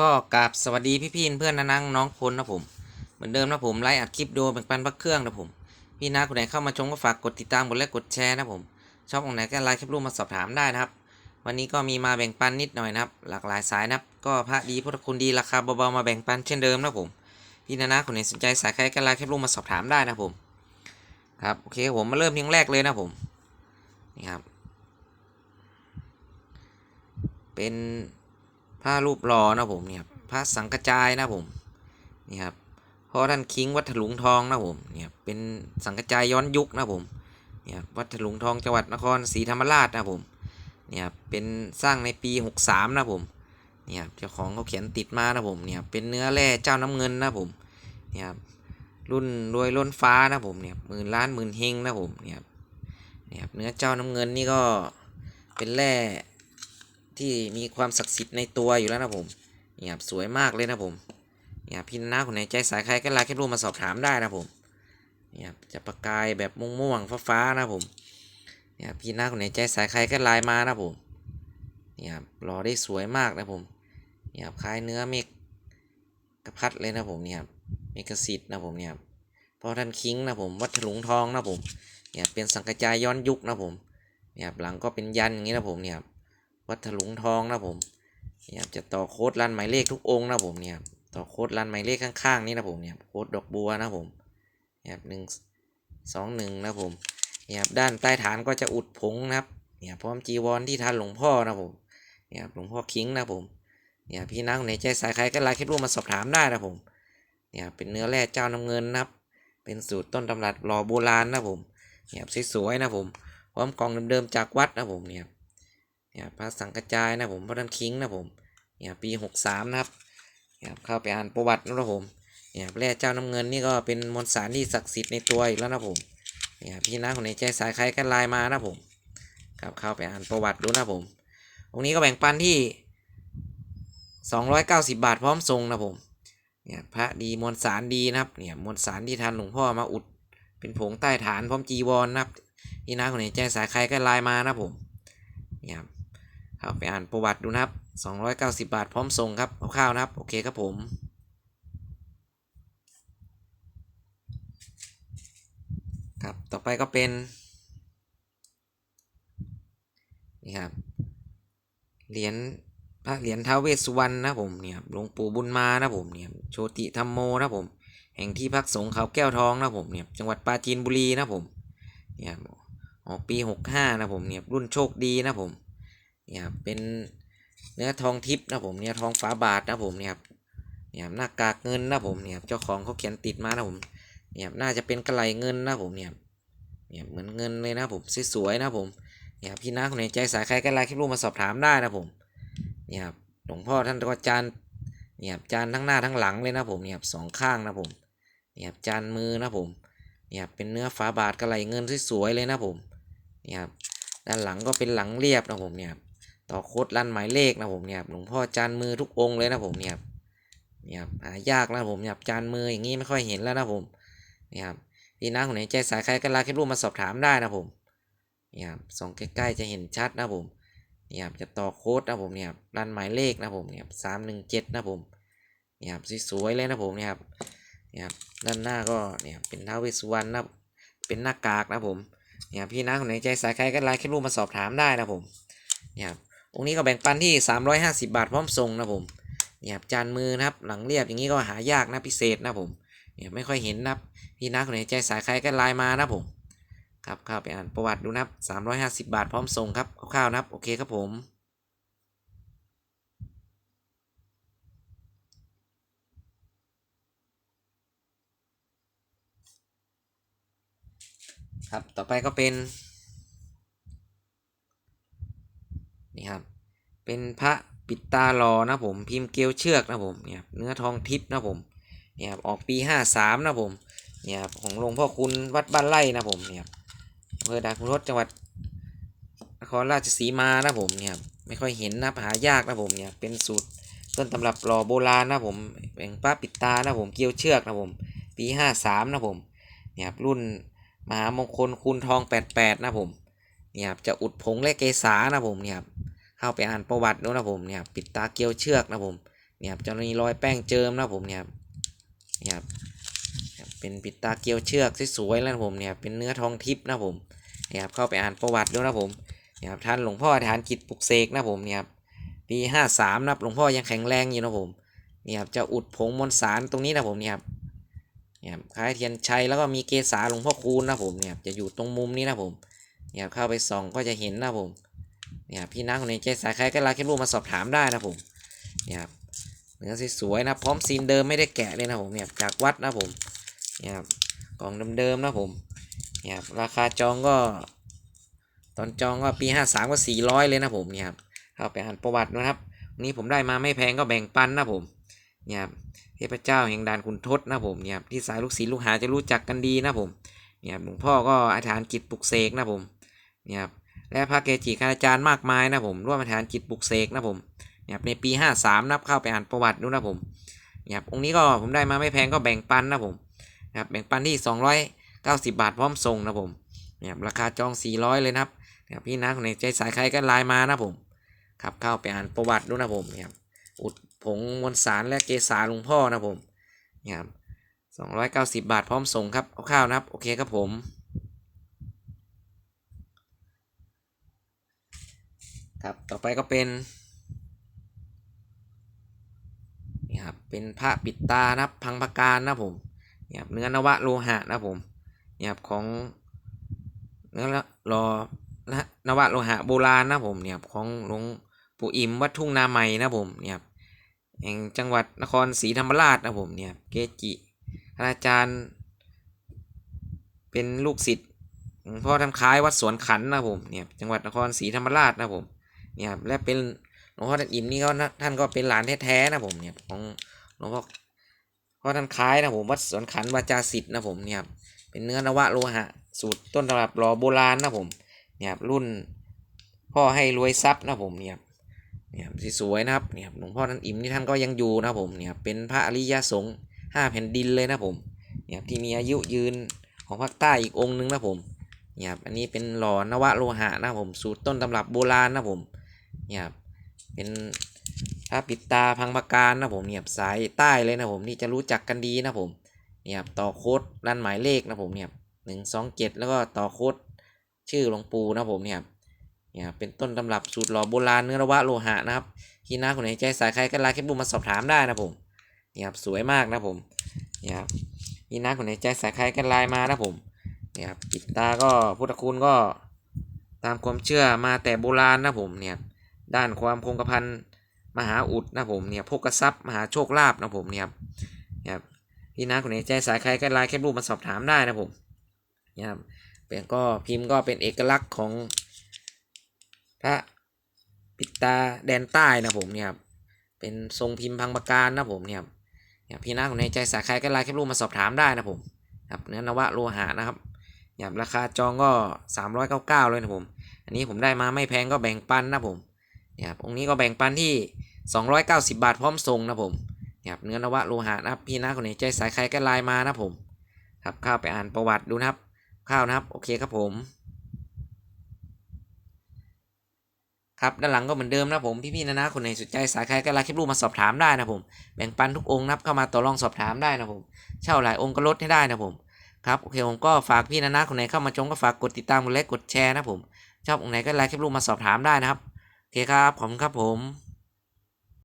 ก็กราบสวัสดีพี่พี่เพื่อนนะนังน้องพลนะผมเหมือนเดิมนะผมไลฟ์อัดคลิปดูแบ่งปันพักเครื่องนะผมพี่นาคนไหนเข้ามาชมก็ฝากกดติดตามกดไลค์กดแชร์นะผมชอบองไหนก็ไลค์คลิปรูปมาสอบถามได้นะครับ วันนี้ก็มีมาแบ่งปันนิดหน่อยนะครับ หลากหลายสายนะครับ ก็พระดีพุทธคุณดีราคาเบาๆมาแบ่งปันเช่นเดิมนะผมพี่นานาคนไหนสนใจสายใครก็ไลค์คลิปรูปมาสอบถามได้นะผมครับโอเคผมมาเริ่มที่องแรกเลยนะผมนี่ครับเป็น ผ้ารูปหล่อนะผมเนี่ยครับพระสังกระจายนะผมนี่ครับพ่อท่านคิงวัดถลุงทองนะผมเนี่ยเป็นสังกระจายย้อนยุคนะผมเนี่ยวัดถลุงทองจังหวัดนครศรีธรรมราชนะผมเนี่ยเป็นสร้างในปี 63 นะผมเนี่ยเจ้าของเขาเขียนติดมานะผมเนี่ยเป็นเนื้อแร่เจ้าน้ำเงินนะผมเนี่ยรุ่นรวยล้นฟ้านะผมเนี่ยหมื่นล้านหมื่นเฮงนะผมเนี่ยเนี่ยเนื้อเจ้าน้ำเงินนี่ก็เป็นแร่ ที่มีความศักดิ์สิทธิ์ในตัวอยู่แล้วนะผมเนี่ยครับสวยมากเลยนะผมเนี่ยครับพี่น้าคนไหนใจสายใครก็ไลน์แค่รูปมาสอบถามได้นะผมเนี่ยครับจะประกายแบบม่วงๆฟ้าๆนะผมเนี่ยครับพี่น้าคนไหนใจสายใครก็ไลน์มานะผมเนี่ยครับรอได้สวยมากนะผมเนี่ยครับคล้ายเนื้อเมฆกระพัดเลยนะผมเนี่ยครับเมฆสิทธิ์นะผมเนี่ยครับพอท่านคิงนะผมวัดถลุงทองนะผมเนี่ยเป็นสังกจายย้อนยุคนะผมเนี่ยครับหลังก็เป็นยันอย่างนี้นะผมเนี่ยครับ วัดถลุงทองนะผมเนี่ยครับจะต่อโค้ดรันหมายเลขทุกองค์นะผมเนี่ยต่อโค้ดรันหมายเลขข้างๆนี่นะผมเนี่ยโค้ดดอกบัวนะผมเนี่ยหนึ่งสองหนึ่งนะผมเนี่ยด้านใต้ฐานก็จะอุดผงนะครับเนี่ยพร้อมจีวรที่ทานหลวงพ่อนะผมเนี่ยหลวงพ่อคิงนะผมเนี่ยพี่นักในใจสายใครก็ไลน์คลิปรูปมาสอบถามได้นะผมเนี่ยเป็นเนื้อแร่เจ้าน้ำเงินนะครับ เป็นสูตรต้นตำรับหล่อโบราณนะผมเนี่ยสวยๆนะผมพร้อมกล่องเดิมๆจากวัดนะผมเนี่ย เนี่ยพระสังกระจายนะผมพระดันคิงนะผมเนี่ยปีหกสามนะครับเนี่ยเข้าไปอ่านประวัตินะครับผมเนี่ยแร่เจ้าน้ำเงินนี่ก็เป็นมวลสารที่ศักดิ์สิทธิ์ในตัวอีกแล้วนะผมเนี่ยพี่น้าคนไหนใจสายใครกันไลน์มานะผมครับเข้าไปอ่านประวัติดูนะผมองค์นี้ก็แบ่งปันที่สองร้อยเก้าสิบาทพร้อมทรงนะผมเนี่ยพระดีมวลสารดีนะครับเนี่ยมวลสารที่ทันหลวงพ่อมาอุด เป็นผงใต้ฐานพร้อมจีวรนะครับพี่น้าคนไหนใจสายใครก็ไลน์มานะผมเนี่ย ครับไปอ่านประวัติดูนะครับ 290 บาทพร้อมส่งครับคร่าวๆนะครับ โอเคครับผมครับต่อไปก็เป็นนี่ครับเหรียญพระเหรียญท้าวเวสสุวรรณนะผมเนี่ยหลวงปู่บุญมานะผมเนี่ยโชติธรรมโมนะผม แห่งที่พักสงฆ์เขาแก้วทองนะผมเนี่ยจังหวัดปราจีนบุรีนะผมเนี่ยออกปี65นะผมเนี่ยรุ่นโชคดีนะผม เนี่ยครับเป็นเนื้อทองทิพย์นะผมเนี่ยทองฝาบาทนะผมเนี่ยครับเนี่ยหน้ากากเงินนะผมเนี่ยครับเจ้าของเขาเขียนติดมานะผมเนี่ยน่าจะเป็นกระไหลเงินนะผมเนี่ยเนี่ยเหมือนเงินเลยนะผมสวยๆนะผมเนี่ยครับพี่น้าคนไหนใจสายใครก็ไลน์คลิปรูปมาสอบถามได้นะผมเนี่ยครับหลวงพ่อท่านก็จานเนี่ยครับจานทั้งหน้าทั้งหลังเลยนะผมเนี่ยครับสองข้างนะผมเนี่ยครับจานมือนะผมเนี่ยเป็นเนื้อฝาบาทกระไหลเงินสวยๆเลยนะผมเนี่ยครับด้านหลังก็เป็นหลังเรียบนะผมเนี่ย ต่อโคดรันหมายเลขนะผมเนี่ยหลวงพ่อจานมือทุกองค์เลยนะผมเนี่ยเนี่ยหายากนะผมเนี่ยครับจานมืออย่างนี้ไม่ค่อยเห็นแล้วนะผมเนี่ยครับพี่น้าคนไหนใจสายใครก็ไลน์คลิปรูปมาสอบถามได้นะผมเนี่ยครับส่องใกล้ๆจะเห็นชัดนะผมเนี่ยครับจะต่อโค้ดนะผมเนี่ยครับรันหมายเลขนะผมเนี่ยสามหนึ่งเจ็ดนะผมเนี่ยครับสวยๆเลยนะผมเนี่ยครับเนี่ยครับด้านหน้าก็เนี่ยเป็นท้าวเวสสุวรรณนะเป็นหน้ากากนะผมเนี่ยครับพี่น้าคนไหนใจสายใครก็ไลน์คลิปรูปมาสอบถามได้นะผมเนี่ยครับ องค์นี้ก็แบ่งปันที่ 350 บาทพร้อมส่งนะผมเนี่ยจานมือนะครับหลังเรียบอย่างนี้ก็หายากนะพิเศษนะผมเนี่ยไม่ค่อยเห็นนะครับพี่นักคนไหนใจสายใครก็ไลน์มานะผมครับเข้าไปอ่านประวัติดูนะครับ350 บาทพร้อมส่งครับคร่าวๆนะครับโอเคครับผมครับ ต่อไปก็เป็น นี่ครับ เป็นพระปิดตาลอนะผม พิมพ์เกลียวเชือกนะผมเนี่ยครับเนื้อทองทิพย์นะผมเนี่ยครับออกปีห้าสามนะผมเนี่ยครับของหลวงพ่อคุณวัดบ้านไร่นะผมเนี่ยครับอำเภอดาคุรสจังหวัดนครราชสีมานะผมเนี่ยครับไม่ค่อยเห็นนะหายากนะผมเนี่ยเป็นสูตรต้นตำรับหล่อโบราณนะผมเป็นพระปิดตานะผมเกลียวเชือกนะผมปีห้าสามนะผมเนี่ยครับรุ่นมหามงคลคูณทองแปดแปดนะผมเนี่ยครับจะอุดผงและเกษานะผมเนี่ยครับ เข้าไปอ่านประวัติดูนะผมเนี่ยปิดตาเกลียวเชือกนะผมเนี่ยครับจะมีรอยแป้งเจิมนะผมเนี่ยเนี่ยครับเป็นปิดตาเกลียวเชือกสวยๆแล้วนะผมเนี่ยเป็นเนื้อทองทิพย์นะผมเนี่ยครับเข้าไปอ่านประวัติด้วยนะผมเนี่ยครับท่านหลวงพ่อฐานจิตปลุกเสกนะผมเนี่ยครับปีห้าสามนะหลวงพ่อยังแข็งแรงอยู่นะผมเนี่ยครับจะอุดผงมวลสารตรงนี้นะผมเนี่ยครับเนี่ยครับคล้ายเทียนชัยแล้วก็มีเกศาหลวงพ่อคูณนะผมเนี่ยจะอยู่ตรงมุมนี้นะผมเนี่ยครับเข้าไปส่องก็จะเห็นนะผม เนี่ยพี่น้าคนไหนใจสายใครก็ไลน์แคปรูปมาสอบถามได้นะผมเนี่ยครับเนื้อสวยๆนะพร้อมซีนเดิมไม่ได้แกะเลยนะผมเนี่ยจากวัดนะผมเนี่ยครับกล่องเดิมๆนะผมเนี่ยครับราคาจองก็ ตอนจองก็ปีห้าสามก็สี่ร้อยเลยนะผมเนี่ยครับเข้าไปอ่านประวัตินะครับวันนี้ผมได้มาไม่แพงก็แบ่งปันนะผมเนี่ยครับเทพเจ้าแห่งดานคุณทศนะผมเนี่ยครับที่สายลูกศิษย์ลูกหาจะรู้จักกันดีนะผมเนี่ยครับหลวงพ่อก็อาถานจิตปลุกเสกนะผมเนี่ยครับ และพระเกจิคณาจารย์มากมายนะผมร่วมอาถานจิตปลุกเสกนะผมเนี่ยครับในปี 53 นับเข้าไปอ่านประวัติดูนะผมเนี่ยครับองค์นี้ก็ผมได้มาไม่แพงก็แบ่งปันนะผมนะครับแบ่งปันที่ 290 บาทพร้อมส่งนะผมเนี่ยครับราคาจอง 400 เลยนะครับนะครับพี่นะคนไหนใจสายใครก็ไลน์มานะผมครับเข้าไปอ่านประวัติดูนะผมเนี่ยครับอุดผงมวลสารและเกสาหลวงพ่อนะผมเนี่ยครับ290 บาทพร้อมส่งครับเอาข้าวนะครับโอเคครับผม ครับต่อไปก็เป็นนี่ครับเป็นพระปิดตานะครับพังพการนะผมเนี่ยครับเนื้อนวะโลหะนะผมเนี่ยครับของเนื้อละรอนะนวะโลหะโบราณนะผมเนี่ยครับของหลวงปู่อิมวัดทุ่งนาใหม่นะผมเนี่ยครับแห่งจังหวัดนครศรีธรรมราชนะผมเนี่ยเกจิอาจารย์ เป็นลูกศิษย์พ่อท่านคล้ายวัดสวนขันนะผมเนี่ยจังหวัดนครศรีธรรมราชนะผมเนี่ยครับและเป็นหลวงพ่อท่านอิ่มนี่ก็ท่านก็เป็นหลานแท้ๆนะผมเนี่ยของหลวงพ่อพ่อท่านคล้ายนะผมวัดสวนขันวาจาสิทธ์นะผมเนี่ยครับเป็นเนื้อนวะโลหะ สูตรต้นตำรับรอโบราณนะผมเนี่ยครับรุ่นพ่อให้รวยทรัพย์นะผมเนี่ยครับเนี่ยครับสวยนะครับเนี่ยครับหลวงพ่อท่านอิ่มนี่ท่านก็ยังอยู่นะผมเนี่ยเป็นพระอริยสงฆ์ห้าแผ่นดินเลยนะผมเนี่ยที่มีอายุยืนของภาคใต้อีกองค์นึงนะผมเนี่ยอันนี้เป็นหล่อนวะโลหะนะผม สูตรต้นตำรับโบราณนะผม เนี่ยครับเป็นพระปิดตาพังปะการนะผมเนี่ยสายใต้เลยนะผมที่จะรู้จักกันดีนะผมเนี่ยต่อโค้ดรันหมายเลขนะผมเนี่ยหนึ่งสองเจ็ดแล้วก็ต่อโค้ดชื่อหลวงปู่นะผมเนี่ยเนี่ยเป็นต้นตำรับสูตรหล่อโบราณเนื้อระวะโลหะนะครับที่น้าคนไหนใจสายใครก็ไลน์แคปบูมาสอบถามได้นะผมเนี่ยสวยมากนะผมเนี่ยที่น้าคนไหนใจสายใครก็ไลน์มานะผมเนี่ยปิดตาก็พุทธคุณก็ตามความเชื่อมาแต่โบราณนะผมเนี่ย ด้านความคงกระพันมหาอุดนะผมเนี่ยพกทรัพย์มหาโชคลาภนะผมเนี่ยครับเนี่ยครับพี่นาคนไหนใจสายใครก็ไลน์แคปรูปมาสอบถามได้นะผมเนี่ยครับเป็นก็พิมพ์ก็เป็นเอกลักษณ์ของพระปิตาแดนใต้นะผมเนี่ยครับเป็นทรงพิมพ์พังประการนะผมเนี่ยครับเนี่ยพี่นาคนไหนใจสายใครก็ไลน์แคปรูปมาสอบถามได้นะผมครับเนื้อนวะโลหะนะครับเนี่ยครับราคาจองก็ 399 เลยนะผม อันนี้ผมได้มาไม่แพงก็แบ่งปันนะผม นี่ยครับองค์นี้ก็แบ่งปันที่ 290 บาทพร้อมส่งนะผมเนี่ยครับเนื้อนวะโลหะนะครับพี่นะคนไหนใจสายใครก็ไลน์มานะผมครับข้าไปอ่านประวัติดูนะครับ ข้าวนะครับ โอเคครับผม ครับด้านหลังก็เหมือนเดิมนะผมพี่ๆนะนะคนไหนสนใจสายใครก็ไลน์คลิปรูปมาสอบถามได้นะผมแบ่งปันทุกองค์นะครับเข้ามาต่อรองสอบถามได้นะผมเช่าหลายองค์ก็ลดให้ได้นะผมครับโอเคผมก็ฝากพี่นะนะคนไหนเข้ามาชมก็ฝากกดติดตามกดไลค์กดแชร์นะผมชอบองค์ไหนก็ไลค์คลิปรูปมาสอบถามได้นะครับ โอเคครับผมครับผม